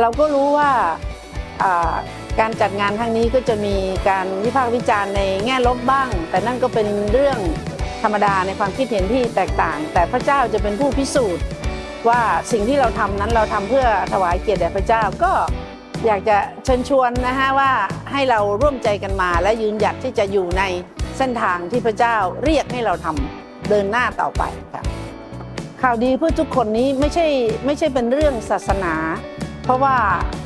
เราก็รู้ว่าการจัดงานครั้งนี้ก็จะมีการวิพากษ์วิจารณ์ในแง่ลบบ้าง แต่นั่นก็เป็นเรื่องธรรมดาในความคิดเห็นที่แตกต่าง แต่พระเจ้าจะเป็นผู้พิสูจน์ว่าสิ่งที่เราทำนั้นเราทำเพื่อถวายเกียรติแด่พระเจ้าก็อยากจะเชิญชวนนะฮะว่าให้เราร่วมใจกันมา และยืนหยัดที่จะอยู่ในเส้นทางที่พระเจ้าเรียกให้เราทำเดินหน้าต่อไปค่ะข่าวดีเพื่อทุกคนนี้ไม่ใช่ไม่ใช่เป็นเรื่องศาสนา เพราะว่า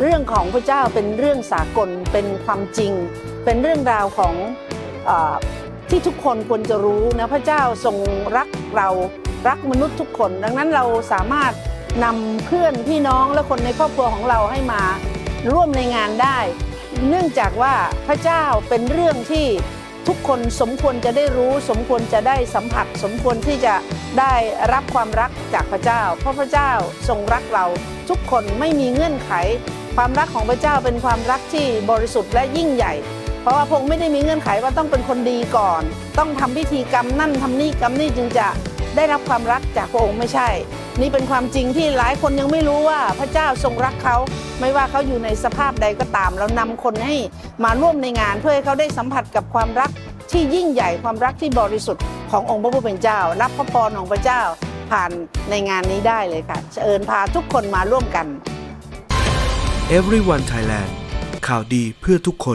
เรื่องของพระเจ้าเป็นเรื่องสากลเป็นความจริง เป็นเรื่องราวของอที่ทุกคนควรจะรู้นะพระเจ้าทรงรักเรารักมนุษย์ทุกคน ดังนั้นเราสามารถนำเพื่อนพี่น้องและคนในครอบครัวของเราให้มาร่วมในงานได้ เนื่องจากว่าพระเจ้าเป็นเรื่องที่ทุกคนสมควรจะได้รู้ สมควรจะได้สัมผัส สมควรที่จะได้รับความรักจากพระเจ้า เพราะพระเจ้าทรงรักเรา ทุกคนไม่มีเงื่อนไข ความรักของพระเจ้าเป็นความรักที่บริสุทธิ์และยิ่งใหญ่ เพราะว่าพงค์ไม่ได้มีเงื่อนไขว่าต้องเป็นคนดีก่อน ต้องทำพิธีกรรมนั่นทำนี่กรรมนี่จึงจะได้รับความรักจากพระองค์ไม่ใช่ นี่เป็นความจริงที่หลายคนยังไม่รู้ว่าพระเจ้าทรงรักเขา ไม่ว่าเขาอยู่ในสภาพใดก็ตาม เรานำคนให้มาร่วมในงาน เพื่อให้เขาได้สัมผัสกับความรักที่ยิ่งใหญ่ความรักที่บริสุทธิ์ขององค์พระผู้เป็นเจ้า รับพระพรของพระเจ้า ผ่านในงานนี้ได้เลยค่ะ เชิญพาทุกคนมาร่วมกัน Everyone Thailand ข่าวดีเพื่อทุกคน